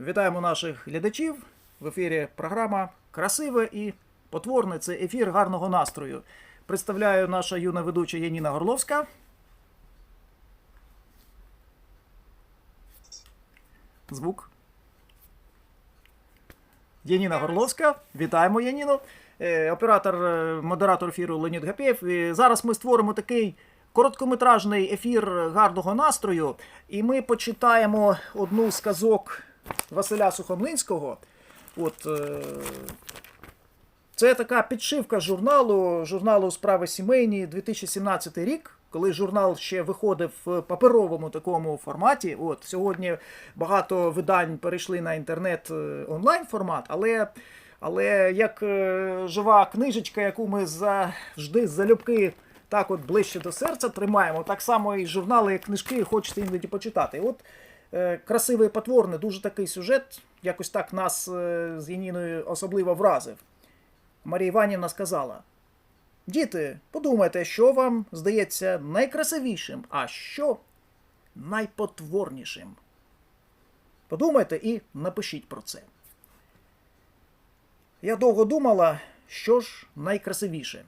Вітаємо наших глядачів. В ефірі програма Красиве і потворне. Це ефір гарного настрою. Представляю наша юна ведуча Яніна Горловська. Звук. Яніна Горловська. Вітаємо Яніну. Е, Оператор, е, модератор ефіру Леонід Гапєв. І зараз ми створимо такий короткометражний ефір гарного настрою. І ми почитаємо одну з казок Василя Сухомлинського. От, е, це така підшивка журналу, журналу Справи сімейні 2017 рік, коли журнал ще виходив в паперовому такому форматі. От сьогодні багато видань перейшли на інтернет е, онлайн формат, але, але як е, жива книжечка, яку ми завжди залюбки так от ближче до серця тримаємо, так само і журнали, і книжки хочете іноді почитати. От красивий і потворний, дуже такий сюжет, якось так нас е, з Яніною особливо вразив. Марія Іванівна сказала: Діти, подумайте, що вам здається найкрасивішим, а що найпотворнішим. Подумайте і напишіть про це. Я довго думала, що ж найкрасивіше.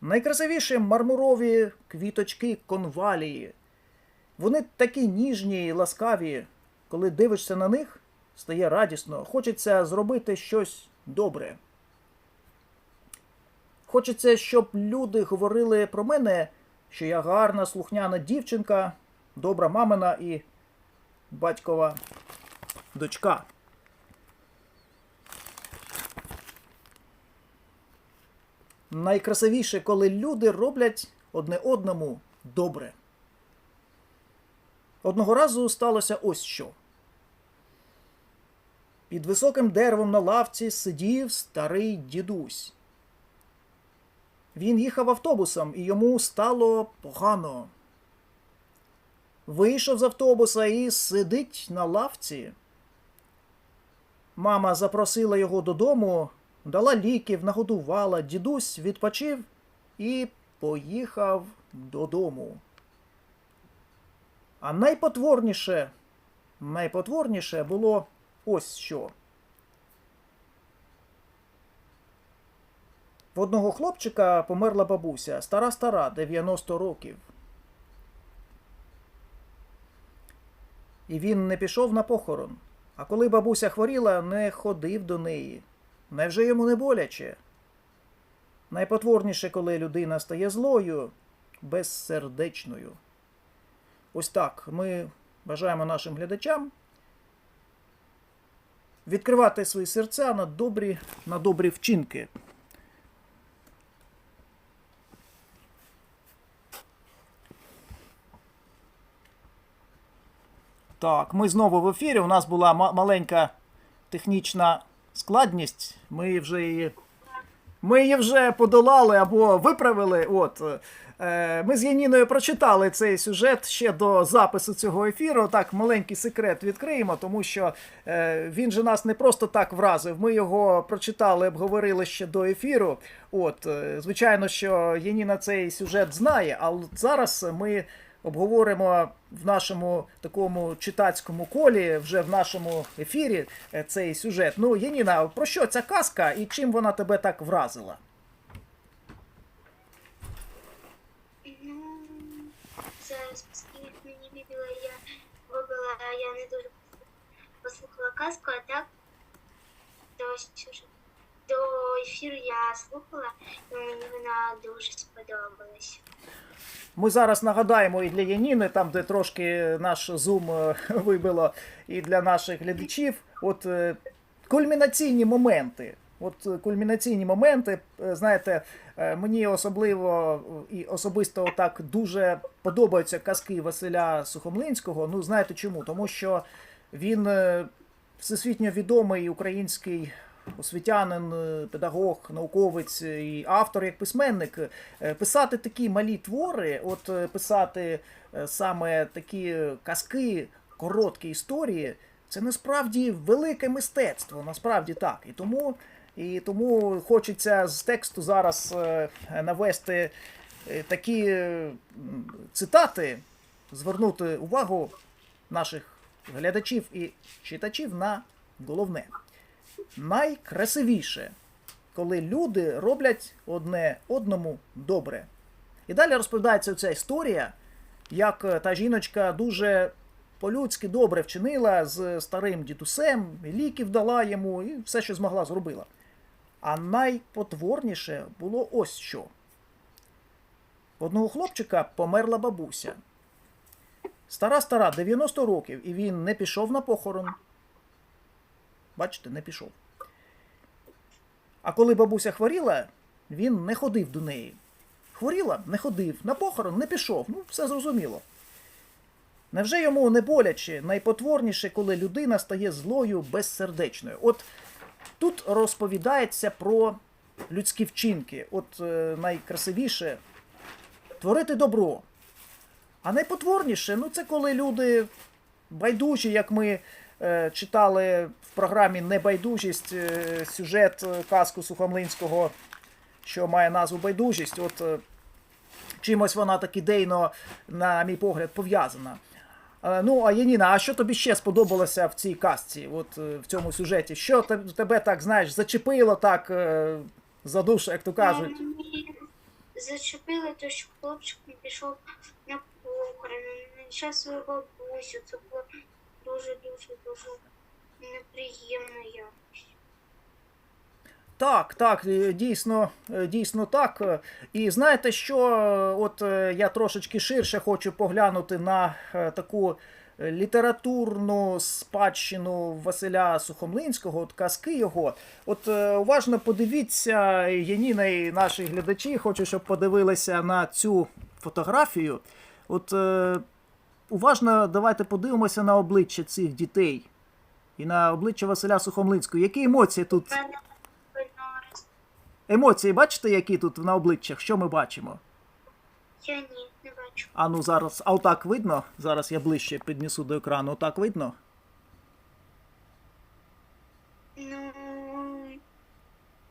Найкрасивіше мармурові квіточки конвалії. Вони такі ніжні і ласкаві. Коли дивишся на них, стає радісно, хочеться зробити щось добре. Хочеться, щоб люди говорили про мене, що я гарна, слухняна дівчинка, добра мамина і батькова дочка. Найкрасивіше, коли люди роблять одне одному добре. Одного разу сталося ось що. Під високим деревом на лавці сидів старий дідусь. Він їхав автобусом, і йому стало погано. Вийшов з автобуса і сидить на лавці. Мама запросила його додому, дала ліків, нагодувала, дідусь відпочив і поїхав додому. А найпотворніше, найпотворніше було ось що. В одного хлопчика померла бабуся, стара стара, 90 років. І він не пішов на похорон. А коли бабуся хворіла, не ходив до неї. Невже йому не боляче? Найпотворніше, коли людина стає злою, безсердечною. Ось так ми бажаємо нашим глядачам відкривати свої серця на добрі, на добрі вчинки. Так, ми знову в ефірі. У нас була маленька технічна складність. Ми вже її. Ми її вже подолали або виправили. От. Е, Ми з Яніною прочитали цей сюжет ще до запису цього ефіру. Так, маленький секрет відкриємо, тому що е, він же нас не просто так вразив. Ми його прочитали, обговорили ще до ефіру. От, е, звичайно, що Яніна цей сюжет знає, але зараз ми обговоримо в нашому такому читацькому колі, вже в нашому ефірі е, цей сюжет. Ну, Яніна, про що ця казка і чим вона тебе так вразила? Ну, скільки мені відео я робила, я не дуже послухала казку, а так до, сюжет- до ефіру я слухала, і мені вона дуже сподобалась. Ми зараз нагадаємо і для Яніни, там, де трошки наш зум е, вибило, і для наших глядачів. От е, кульмінаційні моменти. От е, кульмінаційні моменти, знаєте, мені особливо і особисто так дуже подобаються казки Василя Сухомлинського. Ну, знаєте чому? Тому що він всесвітньо відомий український освітянин, е, педагог, науковець і автор як письменник. Е, Писати такі малі твори, от е, писати е, саме такі казки, короткі історії, це насправді велике мистецтво, насправді так. І тому, і тому хочеться з тексту зараз е, навести е, такі е, цитати, звернути увагу наших глядачів і читачів на головне. Найкрасивіше, коли люди роблять одне одному добре. І далі розповідається ця історія, як е, та жіночка дуже по-людськи добре вчинила з старим дідусем, і ліків дала йому, і все, що змогла, зробила. А найпотворніше було ось що. Одного хлопчика померла бабуся. Стара стара, 90 років, і він не пішов на похорон. Бачите, не пішов. А коли бабуся хворіла, він не ходив до неї. Хворіла, не ходив, на похорон не пішов. Ну, все зрозуміло. Невже йому не боляче, найпотворніше, коли людина стає злою, безсердечною? От тут розповідається про людські вчинки. От е, найкрасивіше творити добро. А найпотворніше, ну це коли люди байдужі, як ми читали в програмі Небайдужість е, сюжет е, казку Сухомлинського, що має назву Байдужість. От е, чимось вона так ідейно, на мій погляд, пов'язана. Е, Ну, а Яніна, а що тобі ще сподобалося в цій казці, от е, в цьому сюжеті? Що тебе так, знаєш, зачепило так е, за душу, як то кажуть? Зачепило те, що хлопчик не пішов на похорон, не нічав свою бабусю. Це було дуже-дуже дуже неприємно якось. Так, так, е, дійсно, е, дійсно так. І знаєте що? От е, я трошечки ширше хочу поглянути на таку літературну спадщину Василя Сухомлинського, от казки його. От уважно подивіться, Яніна і наші глядачі, хочу, щоб подивилися на цю фотографію. От уважно давайте подивимося на обличчя цих дітей і на обличчя Василя Сухомлинського. Які емоції тут? Емоції бачите, які тут на обличчях? Що ми бачимо? Я ні, не бачу. А ну зараз, а отак видно? Зараз я ближче піднесу до екрану. Отак видно? Ну,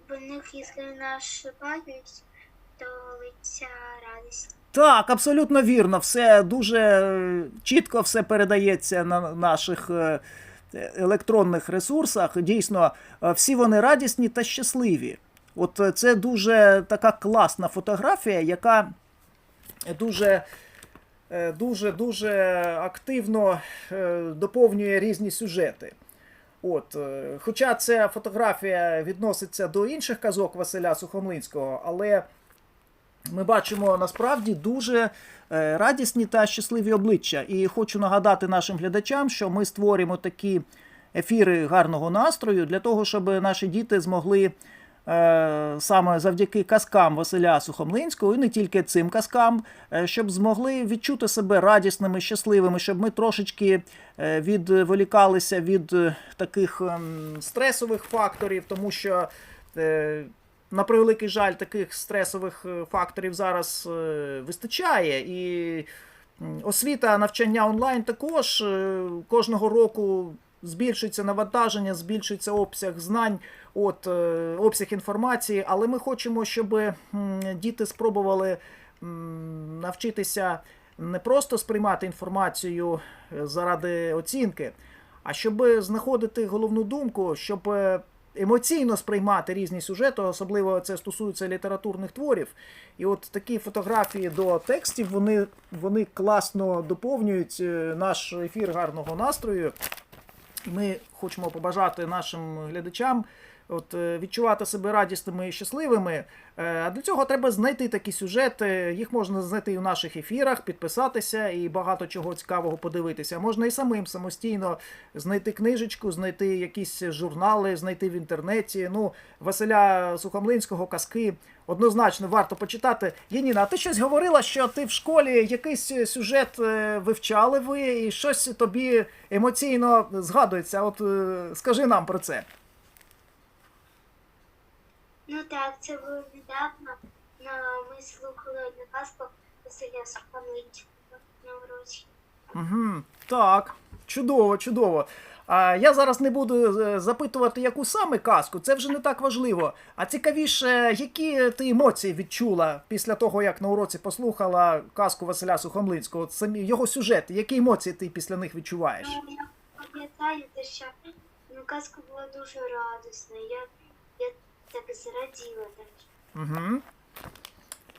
в них, якщо не ошибаюсь, то лиця радість. Так, абсолютно вірно. Все дуже е, чітко все передається на наших е, електронних ресурсах. Дійсно, е, всі вони радісні та щасливі. От це дуже така класна фотографія, яка дуже. Дуже дуже активно доповнює різні сюжети. От, хоча ця фотографія відноситься до інших казок Василя Сухомлинського, але ми бачимо насправді дуже е, радісні та щасливі обличчя. І хочу нагадати нашим глядачам, що ми створюємо такі ефіри гарного настрою для того, щоб наші діти змогли е, саме завдяки казкам Василя Сухомлинського, і не тільки цим казкам, е, щоб змогли відчути себе радісними, щасливими, щоб ми трошечки відволікалися від таких ем, стресових факторів, тому що. На превеликий жаль, таких стресових е, факторів зараз е, вистачає. І освіта, навчання онлайн також е, кожного року збільшується навантаження, збільшується обсяг знань, от, обсяг інформації. Але ми хочемо, щоб діти спробували навчитися не просто сприймати інформацію заради оцінки, а щоб знаходити головну думку, щоб емоційно сприймати різні сюжети, особливо це стосується літературних творів. І от такі фотографії до текстів вони, вони класно доповнюють е, наш ефір гарного настрою. Ми хочемо побажати нашим глядачам от, е, відчувати себе радісними і щасливими. Е, А для цього треба знайти такі сюжети. Їх можна знайти в наших ефірах, підписатися і багато чого цікавого подивитися. Можна і самим самостійно знайти книжечку, знайти якісь журнали, знайти в інтернеті. Ну, Василя Сухомлинського казки однозначно варто почитати. Єніна, а ти щось говорила, що ти в школі якийсь сюжет е, вивчали ви, і щось тобі емоційно згадується. От скажи нам про це. Ну так, це було недавно. но Ми слухали одну казку Василя Сухомлинського на уроці. Угу, так, чудово, чудово. А я зараз не буду е, запитувати, яку саме казку, це вже не так важливо. А цікавіше, які ти емоції відчула після того, як на уроці послухала казку Василя Сухомлинського, самі його сюжети, які емоції ти після них відчуваєш? Ну, пам'ятаю, те, що ну, казка була дуже радісна. Я, я так зраділа навіть. Угу.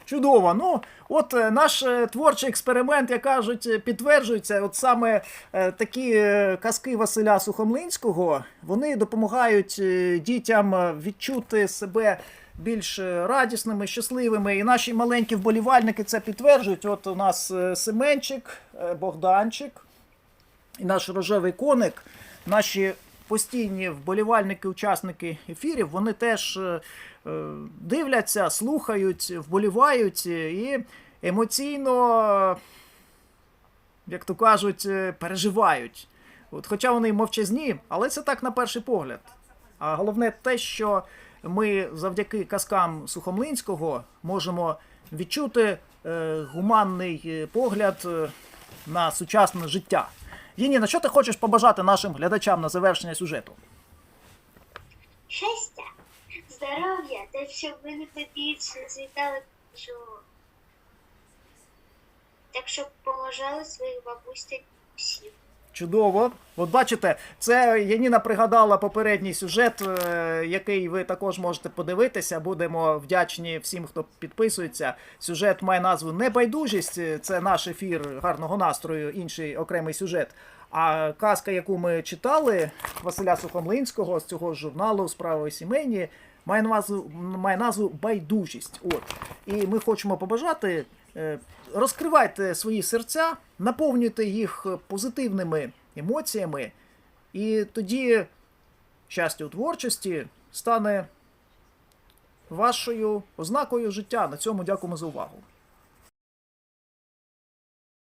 Чудово. Ну, от е, наш е, творчий експеримент, як кажуть, е, підтверджується. От саме такі казки Василя Сухомлинського вони допомагають дітям відчути себе більш радісними, щасливими. І наші маленькі вболівальники це підтверджують. От у нас Семенчик, Богданчик і наш рожевий коник, наші постійні вболівальники, учасники ефірів, вони теж е, е, дивляться, слухають, вболівають і емоційно, як то кажуть, е, переживають. От, хоча вони мовчазні, але це так на перший погляд. А головне те, що ми завдяки казкам Сухомлинського можемо відчути гуманний погляд на сучасне життя. Єніна, що ти хочеш побажати нашим глядачам на завершення сюжету? Щастя, здоров'я, та щоб ви не побільше цвітали чого. Так щоб поважали своїх бабусь та дідусів. Чудово. От бачите, це Яніна пригадала попередній сюжет, е, який ви також можете подивитися. Будемо вдячні всім, хто підписується. Сюжет має назву Небайдужість. Це наш ефір гарного настрою, інший окремий сюжет. А казка, яку ми читали Василя Сухомлинського з цього журналу Справи сімейні, має назву, має назву Байдужість. От. І ми хочемо побажати. Е, Розкривайте свої серця, наповнюйте їх позитивними емоціями, і тоді щастя у творчості стане вашою ознакою життя. На цьому дякуємо за увагу.